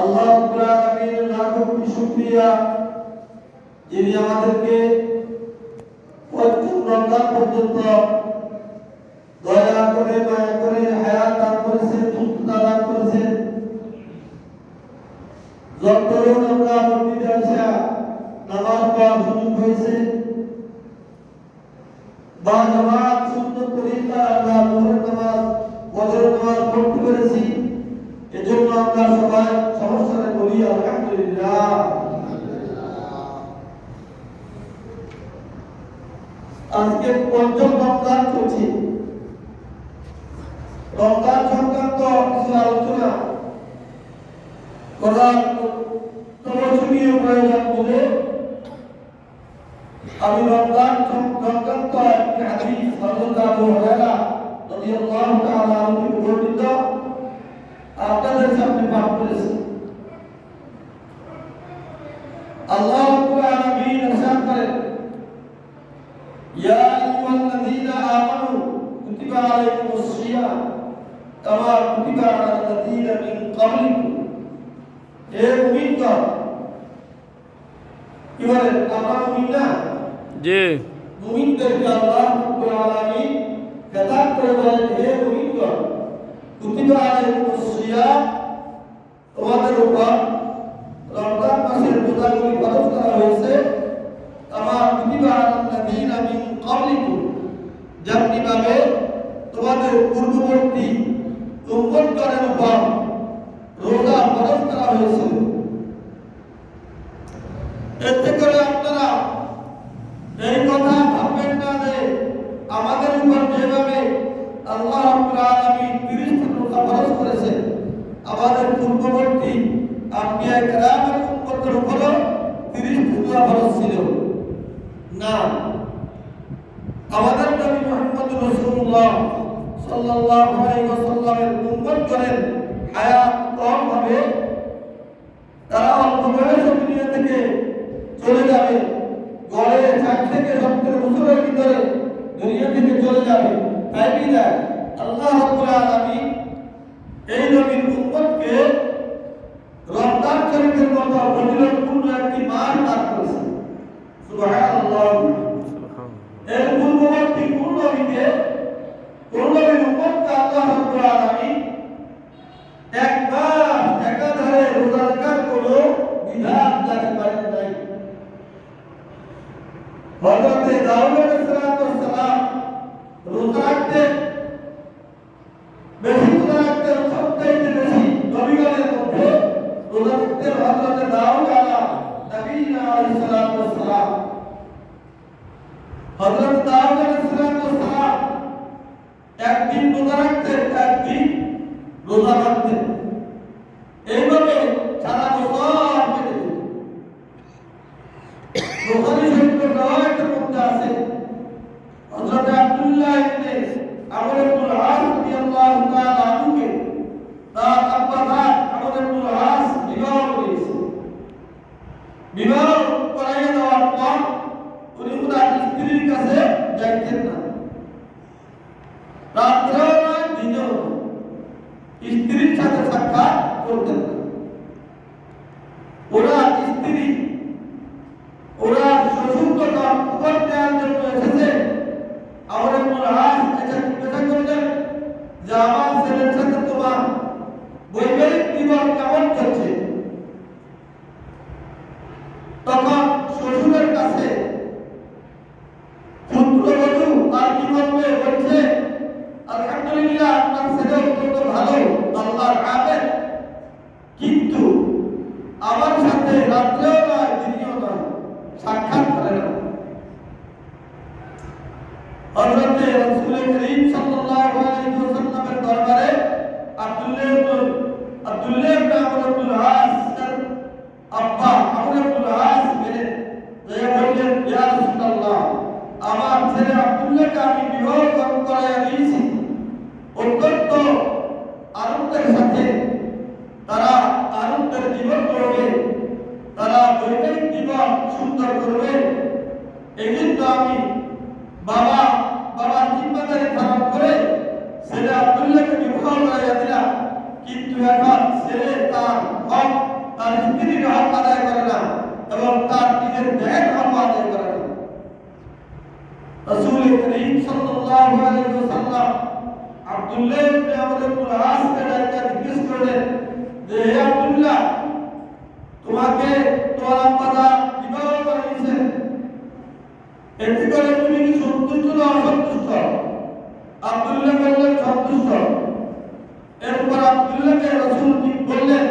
আল্লাহ রাব্বুল আলামিনের লাখো কোটি শুকরিয়া, যিনি আমাদেরকে পঞ্চম রমজান পর্যন্ত দয়া করে দয়া করে হায়াত দান করেছেন সুস্থতা দান করেছেন। যতদিন আমরা মসজিদে আসা নামাজ পড়ার সুযোগ হয়েছে, বা নামাজ সুন্দর তরিকা আমরা জোহরের ফজরের নামাজ পড়তে পেরেছি এজন্য আমরা সবাই সমস্যারে বলি, আলহামদুলিল্লাহ। আজকে পঞ্চম রমজান চলছে। রমজান সংক্রান্ত কিছু আলোচনা করার প্রয়োজনীয় প্রয়োজন বলে আমি রমজান সংক্রান্ত একটি হাদিস হযরত আবু হুরায়রা রাদিয়াল্লাহু তাআলা আনহু বর্ণিত আপনাদের সামনে পাঠ করেছি আল্লাহ রাব্বুল আলামিন ইরশাদ করেন ইয়া আইয়ুহাল্লাযীনা আমানু কুতিবা আলাইকুমুস সিয়াম কামা কুতিবা আলাল্লাযীনা মিন ক্বাবলিকুম হে মুমিনগণ কি বলেন আমরা মুমিন না জি মুমিনদেরকে আল্লাহ রাব্বুল আলামিন খেতাব করে বলেন হে মুমিনগণ কুতিবা আলাইকুমুস তোমাদের উপর রমজান মাসের রোজাগুলি ফরজ করা হয়েছে আমার কুতিবা আলাল্লাযীনা মিন ক্বাবলিকুম যেমনি ভাবে তোমাদের পূর্ববর্তী উম্মতগণের উপর রোজা ফরজ করা হয়েছিল এতে করে আপনারা এই কথা ভাববেন না যে আমাদের উপর যেভাবে আল্লাহ রাব্বুল আলামিন 30 টি রোজা ফরজ করেছেন আমাদের পূর্ববর্তী আম্বিয়া কেরামের উম্মতের উপরও 30 টি রোজা ফরজ ছিল। না, আমাদের নবী মুহাম্মদ ওয়াসাল্লামের উম্মত করেন হায়াত কম হবে, তারা অল্প দুনিয়া থেকে চলে যাবে, গড়ে ষাট থেকে সত্তর বছরের ভিতরে দুনিয়া থেকে চলে যাবে। তাই বিদায় আল্লাহ রাব্বুল আলামিন এই নবীর উম্মতকে রমজান শরীফের মতো ফজিলতপূর্ণ একটি মাস দান করেছেন সুবহানাল্লাহ এর পূর্ববর্তী কোন নবীকে কোন নবীর উম্মতকে আল্লাহ রাব্বুল আলামিন একবার একাধারে রোজা রাখার কোনো বিধান জারি দাউদ আলাইহিস একদিন রোজা রাখতেন একদিন রোজা রাখতেন এইভাবে সারা বছর কেটে যেত বুখারী শরীফের রওয়ায়াতের মধ্যে আছে হযরত আব্দুল্লাহ ইবনে আমর ইবনে আস রাদিয়াল্লাহু তাআলা আনহুকে তার আব্বা জান আমর ইবনে আস বিবাহ করেছে বিবাহ করাইয়া দেওয়ার পর উনি ওনার স্ত্রীর কাছে যাইতেন না রাত্রেও নয় দিনেও নয় স্ত্রীর সাথে সাক্ষাৎ করতেন না ওরা স্ত্রী ওরা শ্বশুর যখন খবর দেওয়ার জন্য এসেছে আমার মনে আজ এটা জিজ্ঞাসা করলেন যে আমার ছেলের সাথে তোমার বৈবাহিক জীবন কেমন চলছে? করিম সাল্লাল্লাহু আলাইহি ওয়াসাল্লাম আব্দুল্লাহ ইবনে ডাকা জিজ্ঞেস করলেন, যে হে আব্দুল্লাহ, তোমাকে তোমার বিবাহ করাইছে এতে করে তুমি কি সন্তুষ্ট না অসন্তুষ্ট? আব্দুল্লাহ বললেন, সন্তুষ্ট। এরপর আব্দুল্লাহকে রাসূল বললেন,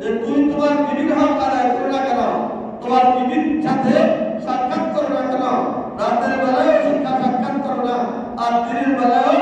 যে তুই তোমার বিবির হক আদায় না কেন? তোমার বিবির সাথে সাক্ষাৎ করো না কেন? রাত্রে বেলায় আর দিনের বেলায়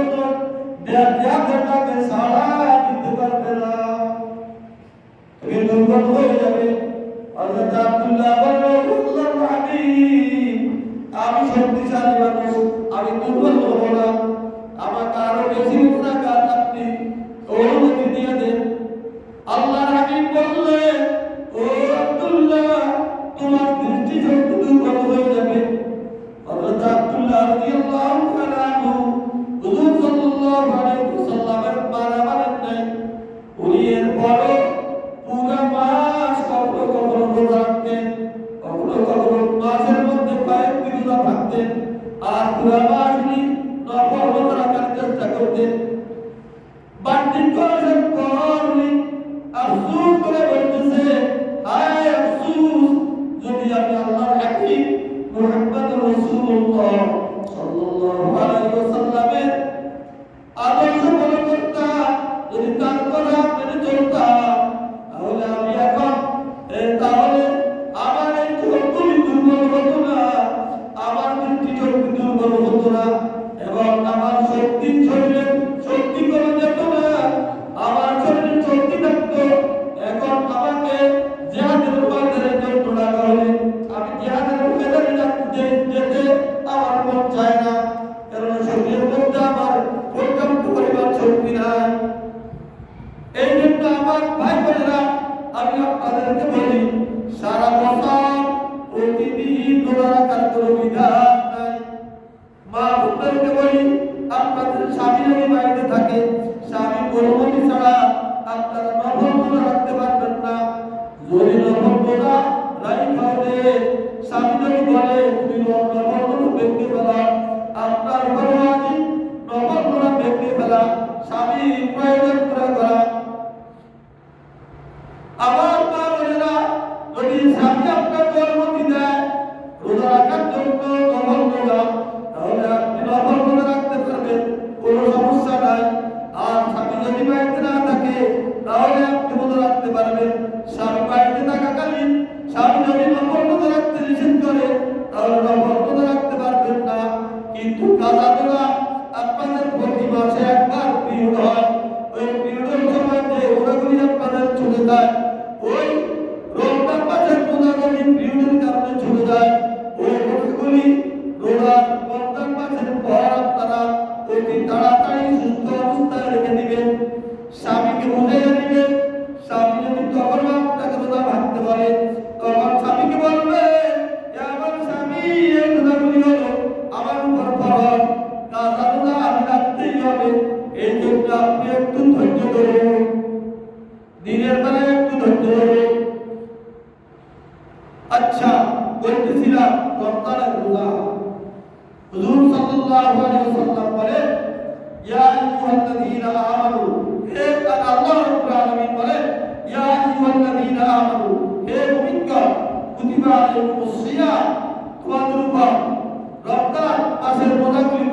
অত্যাচারটাকে সারা দুর্বল হয়ে যাবে হযরত আব্দুল্লাহ বললেন হাবিব আমি দুর্বল হব না আমাকে আরও বেশি দিয়ে দেন আল্লাহ হাবিব বললেন ও তোমার দৃষ্টি দুর্বল হয়ে যাবে হযরত আব্দুল্লাহ রাদিয়াল্লাহু তাআলা black কিন্তু কাজা দেওয়া আপনাদের প্রতি মাসে একবার পিরিয়ড হয়। নামাজের প্রধানগুলি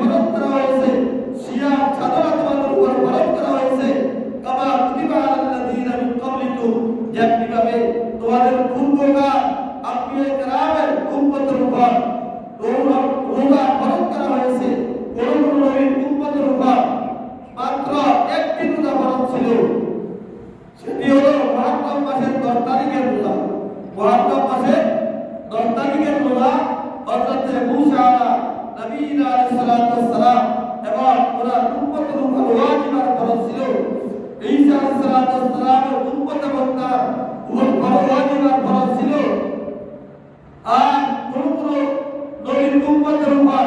নবীন আলাইহিসসালাম এবং ওনার উম্মত উপর ওয়াজিবার ফরজ ছিল ঈসা আলাইহিসসালামের উম্মত এবং তার উপর ওয়াজিবার ফরজ ছিল আর কোন কোন নবীর উম্মতের উপর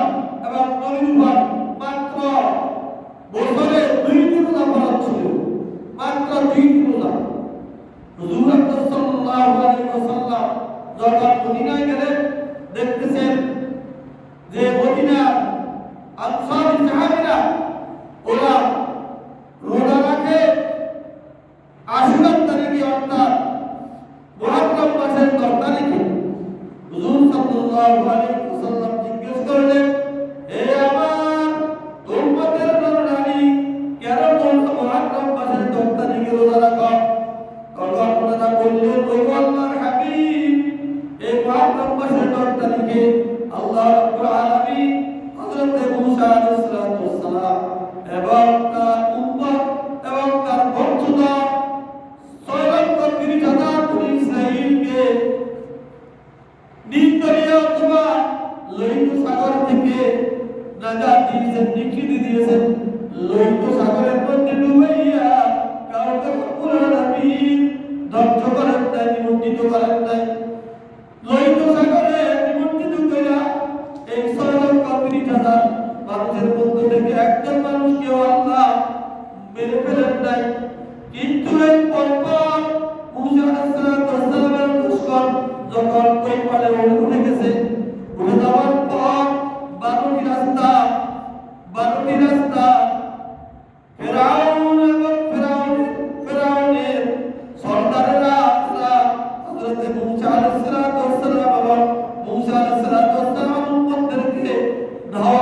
এবং নবীর উপর মাত্র বছরে দুইটি রোজা ফরজ ছিল। মাত্র দুইটি রোজা। হুজুর সাল্লাল্লাহু আলাইহি ওয়াসাল্লাম যখন মদিনায় গেলেন, দেখতেছেন যে মদিনা أنصار التهامنا হাজার মানুষের মধ্য থেকে একজন মানুষকেও আল্লাহ মেরে ফেলেন নাই। the whole